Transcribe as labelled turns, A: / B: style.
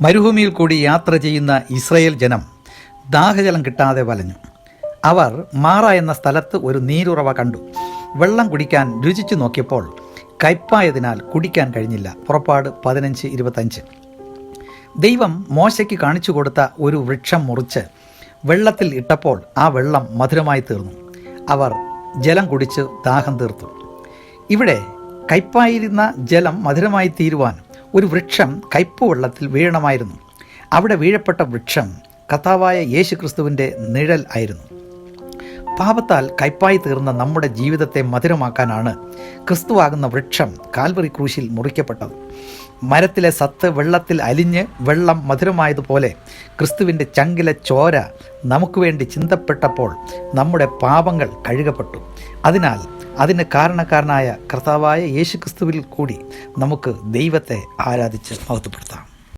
A: മരുഭൂമിയിൽ കൂടി യാത്ര ചെയ്യുന്ന ഇസ്രയേൽ ജനം ദാഹജലം കിട്ടാതെ വലഞ്ഞു. അവർ മാറ എന്ന സ്ഥലത്ത് ഒരു നീരുറവ കണ്ടു. വെള്ളം കുടിക്കാൻ രുചിച്ചു നോക്കിയപ്പോൾ കയ്പായതിനാൽ കുടിക്കാൻ കഴിഞ്ഞില്ല. പുറപ്പാട് പതിനഞ്ച് ഇരുപത്തഞ്ച്. ദൈവം മോശയ്ക്ക് കാണിച്ചു കൊടുത്ത ഒരു വൃക്ഷം മുറിച്ച് വെള്ളത്തിൽ ഇട്ടപ്പോൾ ആ വെള്ളം മധുരമായി തീർന്നു. അവർ ജലം കുടിച്ച് ദാഹം തീർത്തു. ഇവിടെ കയ്പായിരുന്ന ജലം മധുരമായി തീരുവാൻ ഒരു വൃക്ഷം കയ്പ് വെള്ളത്തിൽ വീഴണമായിരുന്നു. അവിടെ വീഴപ്പെട്ട വൃക്ഷം കഥാവായ യേശു ക്രിസ്തുവിന്റെ നിഴൽ ആയിരുന്നു. പാപത്താൽ കയ്പായി തീർന്ന നമ്മുടെ ജീവിതത്തെ മധുരമാക്കാനാണ് ക്രിസ്തുവാകുന്ന വൃക്ഷം കാൽവറി ക്രൂശിൽ മുറിക്കപ്പെട്ടത്. മരത്തിലെ സത്ത് വെള്ളത്തിൽ അലിഞ്ഞ് വെള്ളം മധുരമായതുപോലെ ക്രിസ്തുവിന്റെ ചങ്കിലെ ചോര നമുക്ക് വേണ്ടി ചിന്തപ്പെട്ടപ്പോൾ നമ്മുടെ പാപങ്ങൾ കഴുകപ്പെട്ടു. അതിനാൽ അതിന് കാരണക്കാരനായ കർത്താവായ യേശു ക്രിസ്തുവിൽ കൂടി നമുക്ക് ദൈവത്തെ ആരാധിച്ച് മഹത്വപ്പെടുത്താം.